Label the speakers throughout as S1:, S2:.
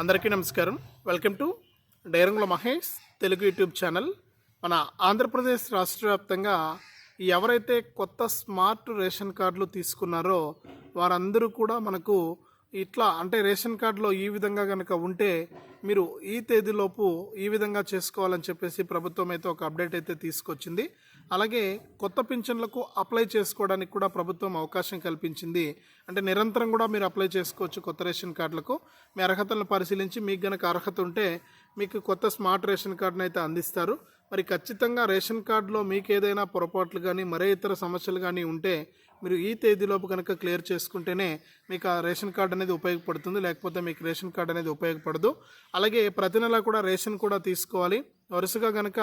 S1: అందరికీ నమస్కారం. Welcome to డైరంగుల మహేష్ తెలుగు యూట్యూబ్ ఛానల్. మన ఆంధ్రప్రదేశ్ రాష్ట్ర వ్యాప్తంగా ఎవరైతే కొత్త స్మార్ట్ రేషన్ కార్డులు తీసుకున్నారో వారందరూ కూడా మనకు ఇట్లా అంటే రేషన్ కార్డులో ఈ విధంగా కనుక ఉంటే మీరు ఈ తేదీలోపు ఈ విధంగా చేసుకోవాలని చెప్పేసి ప్రభుత్వం అయితే ఒక అప్డేట్ అయితే తీసుకొచ్చింది. అలాగే కొత్త పింఛన్లకు అప్లై చేసుకోవడానికి కూడా ప్రభుత్వం అవకాశం కల్పించింది. అంటే నిరంతరం కూడా మీరు అప్లై చేసుకోవచ్చు కొత్త రేషన్ కార్డులకు. మీ అర్హతలను పరిశీలించి మీకు గనక అర్హత ఉంటే మీకు కొత్త స్మార్ట్ రేషన్ కార్డును అయితే అందిస్తారు. మరి ఖచ్చితంగా రేషన్ కార్డులో మీకు ఏదైనా పొరపాట్లు కానీ మరే ఇతర సమస్యలు కానీ ఉంటే మీరు ఈ తేదీలోపు కనుక క్లియర్ చేసుకుంటేనే మీకు ఆ రేషన్ కార్డు అనేది ఉపయోగపడుతుంది లేకపోతే మీకు రేషన్ కార్డు అనేది ఉపయోగపడదు. అలాగే ప్రతి నెల కూడా రేషన్ కూడా తీసుకోవాలి. వరుసగా కనుక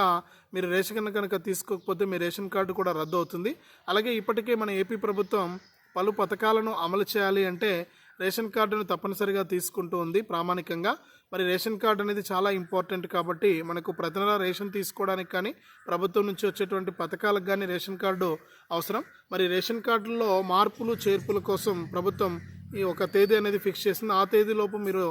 S1: మీరు రేషన్ కనుక తీసుకోకపోతే మీ రేషన్ కార్డు కూడా రద్దు అవుతుంది. అలాగే ఇప్పటికే మన ఏపీ ప్రభుత్వం పలు పథకాలను అమలు చేయాలి అంటే రేషన్ కార్డును తప్పనిసరిగా తీసుకుంటూ ఉంది ప్రామాణికంగా. మరి రేషన్ కార్డు అనేది చాలా ఇంపార్టెంట్ కాబట్టి మనకు ప్రతి నెల రేషన్ తీసుకోవడానికి కానీ ప్రభుత్వం నుంచి వచ్చేటువంటి పథకాలకు కానీ రేషన్ కార్డు అవసరం. మరి రేషన్ కార్డులో మార్పులు చేర్పుల కోసం ప్రభుత్వం ఈ ఒక తేదీ అనేది ఫిక్స్ చేసింది. ఆ తేదీలోపు మీరు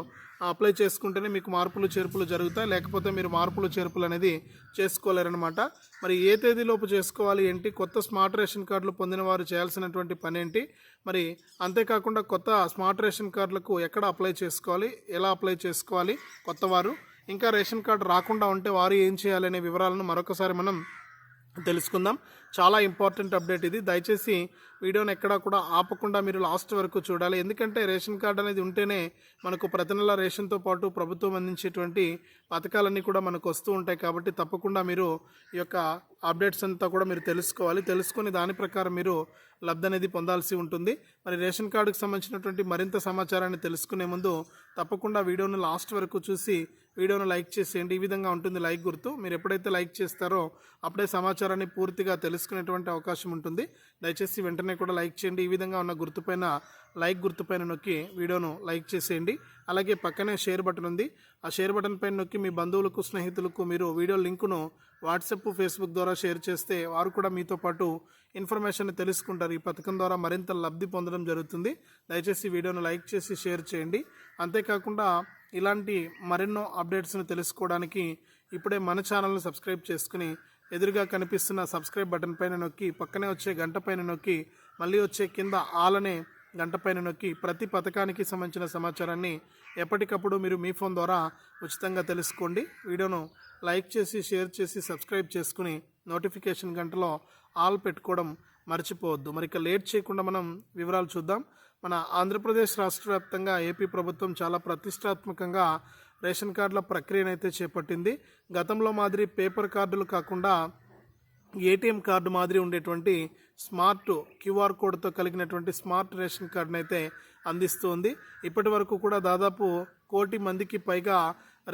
S1: అప్లై చేసుకుంటేనే మీకు మార్పులు చేర్పులు జరుగుతాయి. లేకపోతే మీరు మార్పులు చేర్పులు అనేది చేసుకోలేరనమాట మరి ఏ తేదీలోపు చేసుకోవాలి ఏంటి? కొత్త స్మార్ట్ రేషన్ కార్డులు పొందిన వారు చేయాల్సినటువంటి పని ఏంటి? మరి అంతేకాకుండా కొత్త స్మార్ట్ రేషన్ కార్డులకు ఎక్కడ అప్లై చేసుకోవాలి? ఎలా అప్లై చేసుకోవాలి? కొత్తవారు. ఇంకా రేషన్ కార్డు రాకుండా ఉంటే వారు ఏం చేయాలనే వివరాలను మరొకసారి మనం తెలుసుకుందాం. చాలా ఇంపార్టెంట్ అప్డేట్ ఇది. దయచేసి వీడియోని ఎక్కడా కూడా ఆపకుండా మీరు లాస్ట్ వరకు చూడాలి. ఎందుకంటే రేషన్ కార్డు అనేది ఉంటేనే మనకు ప్రతి నెల రేషన్తో పాటు ప్రభుత్వం అందించేటువంటి పథకాలన్నీ కూడా మనకు వస్తూ ఉంటాయి కాబట్టి తప్పకుండా మీరు ఈ యొక్క అప్డేట్స్ అంతా కూడా మీరు తెలుసుకోవాలి. తెలుసుకుని దాని ప్రకారం మీరు లబ్ధి అనేది పొందాల్సి ఉంటుంది. మరి రేషన్ కార్డుకు సంబంధించినటువంటి మరింత సమాచారాన్ని తెలుసుకునే ముందు తప్పకుండా వీడియోను లాస్ట్ వరకు చూసి వీడియోను లైక్ చేసేయండి. ఈ విధంగా ఉంటుంది లైక్ గుర్తు. మీరు ఎప్పుడైతే లైక్ చేస్తారో అప్పుడే సమాచారాన్ని పూర్తిగా తెలుసుకునేటువంటి అవకాశం ఉంటుంది. దయచేసి వెంటనే కూడా లైక్ చేయండి. ఈ విధంగా ఉన్న గుర్తుపైన లైక్ గుర్తుపైన నొక్కి వీడియోను లైక్ చేసేయండి. అలాగే పక్కనే షేర్ బటన్ ఉంది. ఆ షేర్ బటన్ పైన నొక్కి మీ బంధువులకు స్నేహితులకు మీరు వీడియో లింకును వాట్సాప్ ఫేస్బుక్ ద్వారా షేర్ చేస్తే వారు కూడా మీతో పాటు ఇన్ఫర్మేషన్ తెలుసుకుంటారు. ఈ పథకం ద్వారా మరింత లబ్ధి పొందడం జరుగుతుంది. దయచేసి వీడియోను లైక్ చేసి షేర్ చేయండి. అంతేకాకుండా ఇలాంటి మరెన్నో అప్డేట్స్ని తెలుసుకోవడానికి ఇప్పుడే మన ఛానల్ని సబ్స్క్రైబ్ చేసుకుని ఎదురుగా కనిపిస్తున్న సబ్స్క్రైబ్ బటన్ పైన నొక్కి పక్కనే వచ్చే గంట పైన నొక్కి మళ్ళీ వచ్చే కింద ఆలనే గంట పైన నొక్కి ప్రతి పథకానికి సంబంధించిన సమాచారాన్ని ఎప్పటికప్పుడు మీరు మీ ఫోన్ ద్వారా ఉచితంగా తెలుసుకోండి. వీడియోను లైక్ చేసి షేర్ చేసి సబ్స్క్రైబ్ చేసుకుని నోటిఫికేషన్ గంటలో ఆల్ పెట్టుకోవడం మర్చిపోవద్దు. మరి ఇక లేట్ చేయకుండా మనం వివరాలు చూద్దాం. మన ఆంధ్రప్రదేశ్ రాష్ట్ర వ్యాప్తంగా ఏపీ ప్రభుత్వం చాలా ప్రతిష్టాత్మకంగా రేషన్ కార్డుల ప్రక్రియనైతే చేపట్టింది. గతంలో మాదిరి పేపర్ కార్డులు కాకుండా ఏటీఎం కార్డు మాదిరి ఉండేటువంటి స్మార్ట్ క్యూఆర్ కోడ్తో కలిగినటువంటి స్మార్ట్ రేషన్ కార్డును అయితే అందిస్తుంది ఇప్పటి వరకు కూడా దాదాపు కోటి మందికి పైగా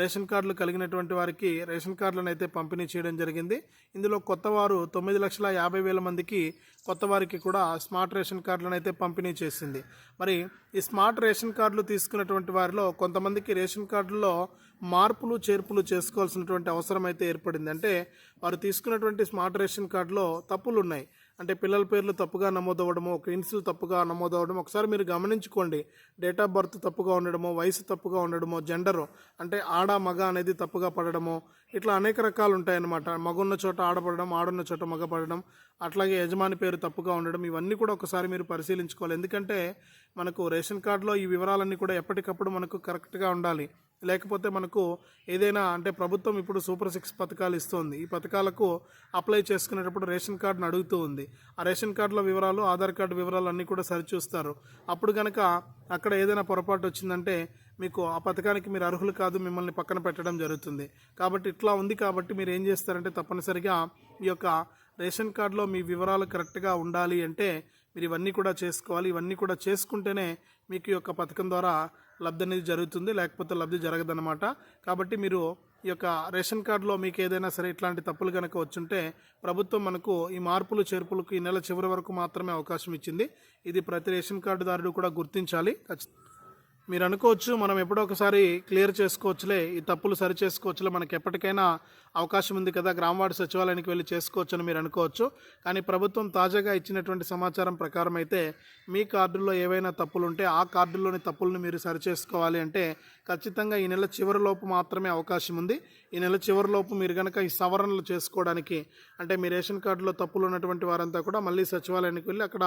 S1: రేషన్ కార్డులు కలిగినటువంటి వారికి రేషన్ కార్డులను అయితే పంపిణీ చేయడం జరిగింది. ఇందులో కొత్త వారు తొమ్మిది లక్షల యాభై వేల మందికి కొత్త వారికి కూడా స్మార్ట్ రేషన్ కార్డులను అయితే పంపిణీ చేసింది. మరి ఈ స్మార్ట్ రేషన్ కార్డులు తీసుకున్నటువంటి వారిలో కొంతమందికి రేషన్ కార్డుల్లో మార్పులు చేర్పులు చేసుకోవాల్సినటువంటి అవసరం అయితే ఏర్పడింది. అంటే వారు తీసుకున్నటువంటి స్మార్ట్ రేషన్ కార్డులో తప్పులు ఉన్నాయి అంటే పిల్లల పేర్లు తప్పుగా నమోదవ్వడము ఒక ఇన్సులు తప్పుగా నమోదవ్వడం ఒకసారి మీరు గమనించుకోండి. డేట్ ఆఫ్ బర్త్ తప్పుగా ఉండడము వయసు తప్పుగా ఉండడము జెండరు అంటే ఆడ మగ అనేది తప్పుగా పడడము ఇట్లా అనేక రకాలు ఉంటాయన్నమాట. మగున్న చోట ఆడపడడం ఆడున్న చోట మగ పడడం అట్లాగే యజమాని పేరు తప్పుగా ఉండడం ఇవన్నీ కూడా ఒకసారి మీరు పరిశీలించుకోవాలి. ఎందుకంటే మనకు రేషన్ కార్డులో ఈ వివరాలన్నీ కూడా ఎప్పటికప్పుడు మనకు కరెక్ట్గా ఉండాలి. లేకపోతే మనకు ఏదైనా అంటే ప్రభుత్వం ఇప్పుడు సూపర్ సిక్స్ పథకాలు ఇస్తుంది. ఈ పథకాలకు అప్లై చేసుకునేటప్పుడు రేషన్ కార్డును అడుగుతూ ఉంది. ఆ రేషన్ కార్డుల వివరాలు ఆధార్ కార్డు వివరాలు అన్నీ కూడా సరిచూస్తారు. అప్పుడు కనుక అక్కడ ఏదైనా పొరపాటు వచ్చిందంటే మీకు ఆ పథకానికి మీరు అర్హులు కాదు మిమ్మల్ని పక్కన పెట్టడం జరుగుతుంది. కాబట్టి ఇట్లా ఉంది కాబట్టి మీరు ఏం చేస్తారంటే తప్పనిసరిగా ఈ యొక్క రేషన్ కార్డులో మీ వివరాలు కరెక్ట్గా ఉండాలి అంటే మీరు ఇవన్నీ కూడా చేసుకోవాలి. ఇవన్నీ కూడా చేసుకుంటేనే మీకు ఈ యొక్క పథకం ద్వారా లబ్ధి అనేది జరుగుతుంది. లేకపోతే లబ్ధి జరగదన్నమాట. కాబట్టి మీరు ఈ యొక్క రేషన్ కార్డులో మీకు ఏదైనా సరే ఇట్లాంటి తప్పులు కనుక వచ్చుంటే ప్రభుత్వం మనకు ఈ మార్పులు చేర్పులకు ఈ నెల చివరి వరకు మాత్రమే అవకాశం ఇచ్చింది. ఇది ప్రతి రేషన్ కార్డుదారుడు కూడా గుర్తించాలి. ఖచ్చితంగా మీరు అనుకోవచ్చు మనం ఎప్పుడో ఒకసారి క్లియర్ చేసుకోవచ్చులే ఈ తప్పులు సరి చేసుకోవచ్చులే మనకి ఎప్పటికైనా అవకాశం ఉంది కదా గ్రామవార్డు సచివాలయానికి వెళ్ళి చేసుకోవచ్చు అని మీరు అనుకోవచ్చు కానీ ప్రభుత్వం తాజాగా ఇచ్చినటువంటి సమాచారం ప్రకారం అయితే మీ కార్డుల్లో ఏవైనా తప్పులు ఉంటే ఆ కార్డుల్లోని తప్పులను మీరు సరి చేసుకోవాలి అంటే ఖచ్చితంగా ఈ నెల చివరిలోపు మాత్రమే అవకాశం ఉంది. ఈ నెల చివరిలోపు మీరు కనుక ఈ సవరణలు చేసుకోవడానికి అంటే మీ రేషన్ కార్డులో తప్పులు ఉన్నటువంటి వారంతా కూడా మళ్ళీ సచివాలయానికి వెళ్ళి అక్కడ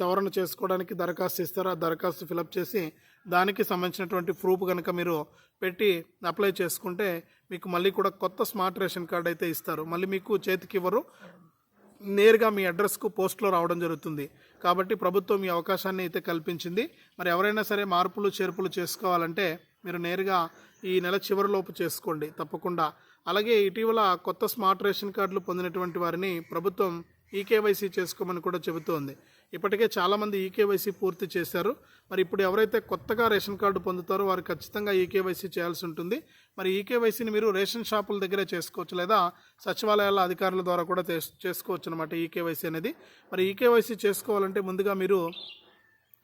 S1: సవరణ చేసుకోవడానికి దరఖాస్తు ఇస్తారు? ఆ దరఖాస్తు ఫిలప్ చేసి దానికి సంబంధించినటువంటి ప్రూఫ్ కనుక మీరు పెట్టి అప్లై చేసుకుంటే మీకు మళ్ళీ కూడా కొత్త స్మార్ట్ రేషన్ కార్డు అయితే ఇస్తారు. మళ్ళీ మీకు చేతికి ఇవ్వరు. నేరుగా మీ అడ్రస్కు పోస్ట్లో రావడం జరుగుతుంది. కాబట్టి ప్రభుత్వం ఈ అవకాశాన్ని అయితే కల్పించింది. మరి ఎవరైనా సరే మార్పులు చేర్పులు చేసుకోవాలంటే మీరు నేరుగా ఈ నెల చివరిలోపు చేసుకోండి. తప్పకుండా. అలాగే ఇటీవల కొత్త స్మార్ట్ రేషన్ కార్డులు పొందినటువంటి వారిని ప్రభుత్వం ఈకేవైసీ చేసుకోమని కూడా చెబుతోంది. ఇప్పటికే చాలామంది ఈకేవైసీ పూర్తి చేశారు. మరి ఇప్పుడు ఎవరైతే కొత్తగా రేషన్ కార్డు పొందుతారో వారు ఖచ్చితంగా ఈకేవైసీ చేయాల్సి ఉంటుంది. మరి ఈకేవైసీని మీరు రేషన్ షాపుల దగ్గరే చేసుకోవచ్చు లేదా సచివాలయాల అధికారుల ద్వారా కూడా చేస్- చేసుకోవచ్చు అనమాట ఈకేవైసీ అనేది. మరి ఈకేవైసీ చేసుకోవాలంటే ముందుగా మీరు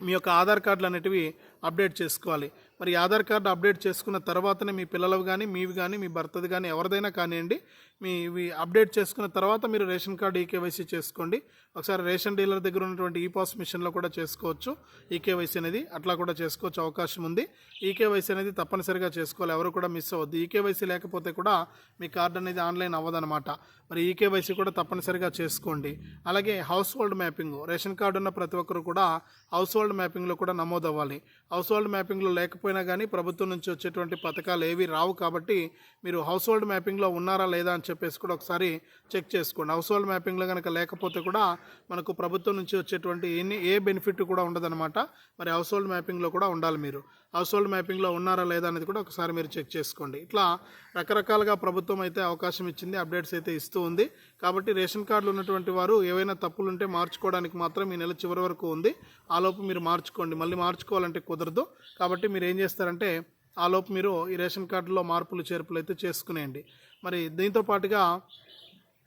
S1: మీ యొక్క ఆధార్ కార్డులు అనేటివి అప్డేట్ చేసుకోవాలి. మరి ఆధార్ కార్డు అప్డేట్ చేసుకున్న తర్వాతనే మీ పిల్లలవి కానీ మీవి కానీ మీ భర్తది కానీ ఎవరిదైనా కానివ్వండి మీ ఇవి అప్డేట్ చేసుకున్న తర్వాత మీరు రేషన్ కార్డు ఈకేవైసీ చేసుకోండి. ఒకసారి రేషన్ డీలర్ దగ్గర ఉన్నటువంటి ఈ పాస్ మిషన్లో కూడా చేసుకోవచ్చు. ఈకేవైసీ అనేది అట్లా కూడా చేసుకోవచ్చు అవకాశం ఉంది. ఈకేవైసీ అనేది తప్పనిసరిగా చేసుకోవాలి. ఎవరు కూడా మిస్ అవ్వద్దు. ఈకేవైసీ లేకపోతే కూడా మీ కార్డు అనేది ఆన్లైన్ అవ్వదన్నమాట. మరి ఈకేవైసీ కూడా తప్పనిసరిగా చేసుకోండి. అలాగే household mapping ration card ఉన్న ప్రతి ఒక్కరు కూడా హౌస్ హోల్డ్ మ్యాపింగ్లో కూడా నమోదు అవ్వాలి హౌస్ హోల్డ్ మ్యాపింగ్లో లేకపోతే లేకపోయినా కానీ ప్రభుత్వం నుంచి వచ్చేటువంటి పథకాలు ఏవి రావు కాబట్టి మీరు హౌస్ హోల్డ్ మ్యాపింగ్లో ఉన్నారా లేదా అని చెప్పేసి కూడా ఒకసారి చెక్ చేసుకోండి. హౌస్ హోల్డ్ మ్యాపింగ్లో కనుక లేకపోతే కూడా మనకు ప్రభుత్వం నుంచి వచ్చేటువంటి ఎన్ని ఏ బెనిఫిట్ కూడా ఉండదన్నమాట. మరి హౌస్ హోల్డ్ మ్యాపింగ్లో కూడా ఉండాలి మీరు. హౌస్ హోల్డ్ మ్యాపింగ్లో ఉన్నారా లేదా అనేది కూడా ఒకసారి మీరు చెక్ చేసుకోండి. ఇట్లా రకరకాలుగా ప్రభుత్వం అయితే అవకాశం ఇచ్చింది అప్డేట్స్ అయితే ఇస్తూ ఉంది. కాబట్టి రేషన్ కార్డులు ఉన్నటువంటి వారు ఏవైనా తప్పులు ఉంటే మార్చుకోవడానికి మాత్రం ఈ నెల చివరి వరకు ఉంది. ఆలోపు మీరు మార్చుకోండి. మళ్ళీ మార్చుకోవాలంటే కుదరదు. కాబట్టి మీరు ఏం చేస్తారంటే ఆలోపు మీరు ఈ రేషన్ కార్డులో మార్పులు చేర్పులు అయితే చేసుకునేయండి. మరి దీంతో పాటుగా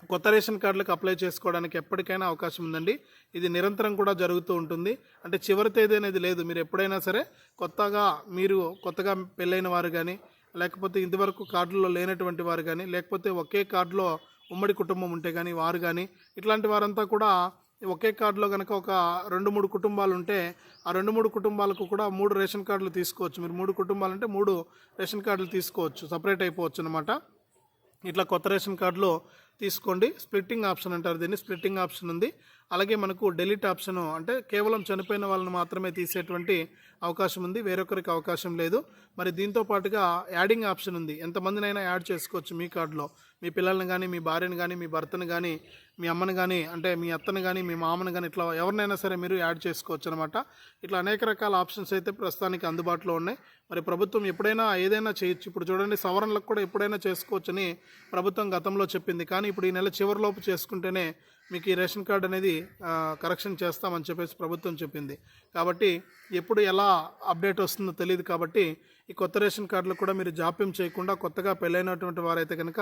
S1: కొత్త రేషన్ కార్డులకు అప్లై చేసుకోవడానికి ఎప్పటికైనా అవకాశం ఉందండి. ఇది నిరంతరం కూడా జరుగుతూ ఉంటుంది. అంటే చివరి తేదీ అనేది లేదు. మీరు ఎప్పుడైనా సరే కొత్తగా మీరు కొత్తగా పెళ్ళైన వారు కానీ లేకపోతే ఇంతవరకు కార్డులో లేనటువంటి వారు కానీ లేకపోతే ఒకే కార్డులో ఉమ్మడి కుటుంబం ఉంటే కానీ వారు కానీ ఇట్లాంటి వారంతా కూడా ఒకే కార్డులో కనుక ఒక రెండు మూడు కుటుంబాలు ఉంటే ఆ రెండు మూడు కుటుంబాలకు కూడా మూడు రేషన్ కార్డులు తీసుకోవచ్చు. మీరు మూడు కుటుంబాలు అంటే మూడు రేషన్ కార్డులు తీసుకోవచ్చు. సపరేట్ అయిపోవచ్చు అనమాట ఇట్లా కొత్త రేషన్ కార్డులో తీసుకోండి. స్ప్లిట్టింగ్ ఆప్షన్ అంటారు దీన్ని. స్ప్లిట్టింగ్ ఆప్షన్ ఉంది. అలాగే మనకు డెలిట్ ఆప్షన్ అంటే కేవలం చనిపోయిన వాళ్ళని మాత్రమే తీసేటువంటి అవకాశం ఉంది. వేరొకరికి అవకాశం లేదు. మరి దీంతో పాటుగా యాడింగ్ ఆప్షన్ ఉంది. ఎంతమందినైనా యాడ్ చేసుకోవచ్చు మీ కార్డులో. మీ పిల్లల్ని కానీ మీ భార్యను కానీ మీ భర్తను కానీ మీ అమ్మని కానీ అంటే మీ అత్తను కానీ మీ మామను కానీ ఇట్లా ఎవరినైనా సరే మీరు యాడ్ చేసుకోవచ్చు అనమాట ఇట్లా అనేక రకాల ఆప్షన్స్ అయితే ప్రస్తుతానికి అందుబాటులో ఉన్నాయి. మరి ప్రభుత్వం ఎప్పుడైనా ఏదైనా చేయొచ్చు. ఇప్పుడు చూడండి సవరణలకు కూడా ఎప్పుడైనా చేసుకోవచ్చని ప్రభుత్వం గతంలో చెప్పింది. కానీ ఇప్పుడు ఈ నెల చివరిలోపు చేసుకుంటేనే మీకు ఈ రేషన్ కార్డు అనేది కరెక్షన్ చేస్తామని చెప్పేసి ప్రభుత్వం చెప్పింది. కాబట్టి ఎప్పుడు ఎలా అప్డేట్ వస్తుందో తెలియదు కాబట్టి ఈ కొత్త రేషన్ కార్డులు కూడా మీరు జాప్యం చేయకుండా కొత్తగా పెళ్ళైనటువంటి వారైతే కనుక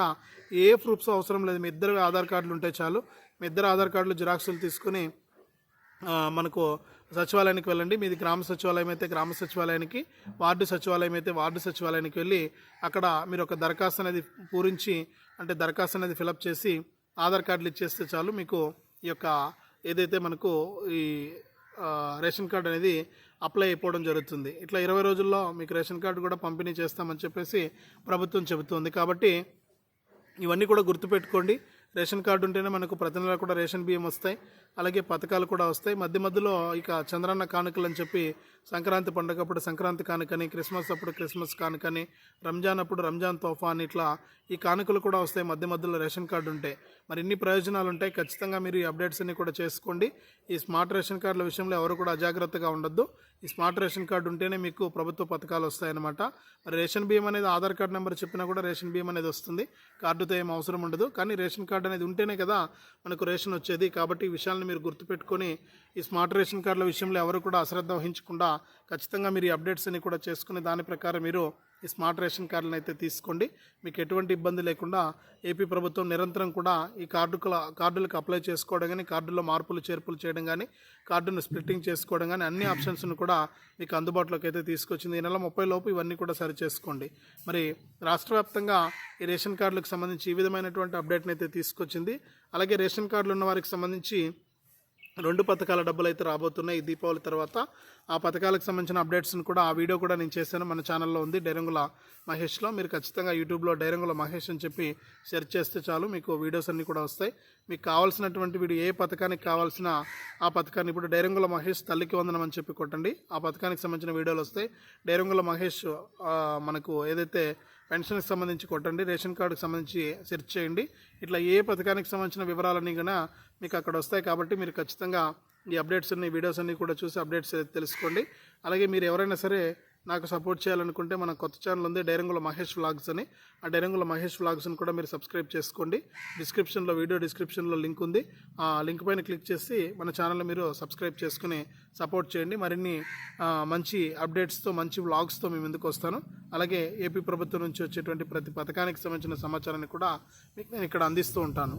S1: ఏ ప్రూఫ్స్ అవసరం లేదు. మీ ఇద్దరు ఆధార్ కార్డులు ఉంటే చాలు. మీ ఇద్దరు ఆధార్ కార్డులు జిరాక్సులు తీసుకుని మనకు సచివాలయానికి వెళ్ళండి. మీది గ్రామ సచివాలయం అయితే గ్రామ సచివాలయానికి వార్డు సచివాలయం అయితే వార్డు సచివాలయానికి వెళ్ళి అక్కడ మీరు ఒక దరఖాస్తు అనేది పూరించి అంటే దరఖాస్తు అనేది ఫిలప్ చేసి ఆధార్ కార్డులు ఇచ్చేస్తే చాలు మీకు ఈ యొక్క ఏదైతే మనకు ఈ రేషన్ కార్డు అనేది అప్లై అయిపోవడం జరుగుతుంది. ఇట్లా ఇరవై రోజుల్లో మీకు రేషన్ కార్డు కూడా పంపిణీ చేస్తామని చెప్పేసి ప్రభుత్వం చెబుతుంది. కాబట్టి ఇవన్నీ కూడా గుర్తుపెట్టుకోండి. రేషన్ కార్డు ఉంటేనే మనకు ప్రతి నెల కూడా రేషన్ బియ్యం వస్తాయి. అలాగే పథకాలు కూడా వస్తాయి. మధ్య మధ్యలో ఇక చంద్రాన్న కానుకలు అని చెప్పి సంక్రాంతి పండుగ అప్పుడు సంక్రాంతి కానుకని క్రిస్మస్ అప్పుడు క్రిస్మస్ కానుకని రంజాన్ అప్పుడు రంజాన్ తోఫా అని ఇట్లా ఈ కానుకలు కూడా వస్తాయి. మధ్య మధ్యలో రేషన్ కార్డు ఉంటే మరి ఎన్ని ప్రయోజనాలు ఉంటాయి ఖచ్చితంగా మీరు ఈ అప్డేట్స్ అన్ని కూడా చేసుకోండి. ఈ స్మార్ట్ రేషన్ కార్డుల విషయంలో ఎవరు కూడా అజాగ్రత్తగా ఉండొద్దు. ఈ స్మార్ట్ రేషన్ కార్డు ఉంటేనే మీకు ప్రభుత్వ పథకాలు వస్తాయన్నమాట. మరి రేషన్ బియ్యం అనేది ఆధార్ కార్డు నెంబర్ చెప్పినా కూడా రేషన్ బియ్యం అనేది వస్తుంది. కార్డుతో ఏం అవసరం ఉండదు. కానీ రేషన్ కార్డు అనేది ఉంటేనే కదా మనకు రేషన్ వచ్చేది. కాబట్టి ఈ విషయాలను మీరు గుర్తుపెట్టుకొని ఈ స్మార్ట్ రేషన్ కార్డుల విషయంలో ఎవరు కూడా అశ్రద్ధ వహించకుండా ఖచ్చితంగా మీరు ఈ అప్డేట్స్ అన్ని కూడా చేసుకుని దాని ప్రకారం మీరు ఈ స్మార్ట్ రేషన్ కార్డులను అయితే తీసుకోండి. మీకు ఎటువంటి ఇబ్బంది లేకుండా ఏపీ ప్రభుత్వం నిరంతరం కూడా ఈ కార్డుకు కార్డులకు అప్లై చేసుకోవడం కానీ కార్డుల్లో మార్పులు చేర్పులు చేయడం కానీ కార్డును స్ప్లిట్టింగ్ చేసుకోవడం కానీ అన్ని ఆప్షన్స్ను కూడా మీకు అందుబాటులోకి అయితే తీసుకొచ్చింది. ఈ నెల ముప్పై లోపు ఇవన్నీ కూడా సరి చేసుకోండి. మరి రాష్ట్ర వ్యాప్తంగా ఈ రేషన్ కార్డులకు సంబంధించి ఈ విధమైనటువంటి అప్డేట్ని అయితే తీసుకొచ్చింది. అలాగే రేషన్ కార్డులు ఉన్న వారికి సంబంధించి రెండు పథకాల డబ్బులు అయితే రాబోతున్నాయి. ఈ దీపావళి తర్వాత ఆ పథకాలకు సంబంధించిన అప్డేట్స్ని కూడా ఆ వీడియో కూడా నేను చేశాను. మన ఛానల్లో ఉంది డైరంగుల మహేష్లో మీరు ఖచ్చితంగా యూట్యూబ్లో డైరంగుల మహేష్ అని చెప్పి సెర్చ్ చేస్తే చాలు మీకు వీడియోస్ అన్నీ కూడా వస్తాయి. మీకు కావాల్సినటువంటి వీడియో ఏ పథకానికి కావాల్సిన ఆ పథకాన్ని ఇప్పుడు డైరంగుల మహేష్ తల్లికి వందనం అని చెప్పి కొట్టండి. ఆ పథకానికి సంబంధించిన వీడియోలు వస్తాయి. డైరంగుల మహేష్ మనకు ఏదైతే పెన్షన్కి సంబంధించి కొట్టండి రేషన్ కార్డుకి సంబంధించి సెర్చ్ చేయండి. ఇట్లా ఏ పథకానికి సంబంధించిన వివరాలన్నీ కూడా మీకు అక్కడ వస్తాయి కాబట్టి మీరు ఖచ్చితంగా ఈ అప్డేట్స్ అన్ని వీడియోస్ అన్నీ కూడా చూసి అప్డేట్స్ తెలుసుకోండి. అలాగే మీరు ఎవరైనా సరే నాకు సపోర్ట్ చేయాలనుకుంటే మన కొత్త ఛానల్ ఉంది డైరంగుల మహేష్ వ్లాగ్స్ అని. ఆ డైరంగుల మహేష్ వ్లాగ్స్ని కూడా మీరు సబ్స్క్రైబ్ చేసుకోండి. డిస్క్రిప్షన్లో వీడియో డిస్క్రిప్షన్లో లింక్ ఉంది. ఆ లింక్ పైన క్లిక్ చేసి మన ఛానల్ మీరు సబ్స్క్రైబ్ చేసుకుని సపోర్ట్ చేయండి. మరిన్ని మంచి అప్డేట్స్తో మంచి వ్లాగ్స్తో మేము ముందుకు వస్తాను. అలాగే ఏపీ ప్రభుత్వం నుంచి వచ్చేటువంటి ప్రతి పథకానికి సంబంధించిన సమాచారాన్ని కూడా మీకు నేను ఇక్కడ అందిస్తూ ఉంటాను.